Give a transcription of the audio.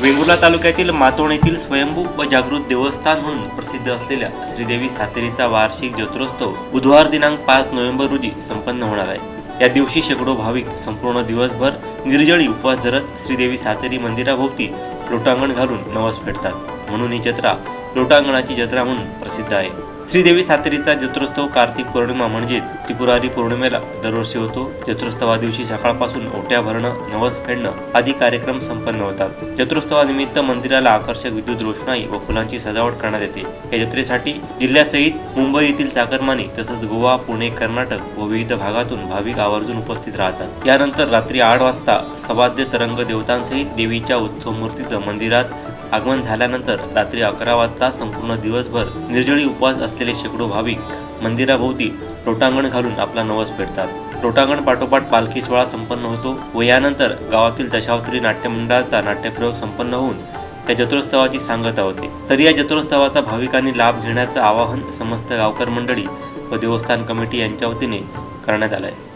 वेंगुर्ला तालुक्यातील मातोण येथील स्वयंभू व जागृत देवस्थान म्हणून प्रसिद्ध असलेल्या श्रीदेवी सातेरीचा वार्षिक जत्रोत्सव बुधवार दिनांक पाच नोव्हेंबर रोजी संपन्न होणार आहे. या दिवशी शेकडो भाविक संपूर्ण दिवसभर निर्जळी उपवास धरत श्रीदेवी सातेरी मंदिराभोवती लोटांगण घालून नवस फेडतात. म्हणून ही जत्रा लोटांगणाची जत्रा म्हणून प्रसिद्ध आहे. श्रीदेवी सातेरीचा जत्रोत्सव कार्तिक पौर्णिमा म्हणजे त्रिपुरारी पौर्णिमेला दरवर्षी होतो. जत्रोत्सवा दिवशी सकाळपासून ओट्या भरणं नवस फेडणं आदी कार्यक्रम संपन्न होतात. जत्रोत्सवानिमित्त मंदिराला आकर्षक विद्युत रोषणाई व फुलांची सजावट करण्यात येते. या जत्रेसाठी जिल्ह्यासहित मुंबई येथील चाकरमानी तसंच गोवा पुणे कर्नाटक व विविध भागातून भाविक आवर्जून उपस्थित राहतात. यानंतर रात्री आठ वाजता सवाद्य तरंग देवतांसहित देवीच्या उत्सव मूर्तीचं मंदिरात आगमन झाल्यानंतर रात्री अकरा वाजता संपूर्ण दिवसभर निर्जळी उपवास असलेले शेकडो भाविक मंदिराभोवती रोटांगण घालून आपला नवस फेडतात. रोटांगण पाठोपाठ पालखी सोहळा संपन्न होतो व यानंतर गावातील दशावतरी नाट्यमंडळाचा नाट्यप्रयोग संपन्न होऊन त्या जत्रोत्सवाची सांगता होते. तरी या जत्रोत्सवाचा भाविकांनी लाभ घेण्याचं आवाहन समस्त गावकर मंडळी व देवस्थान कमिटी यांच्या वतीने करण्यात आलं आहे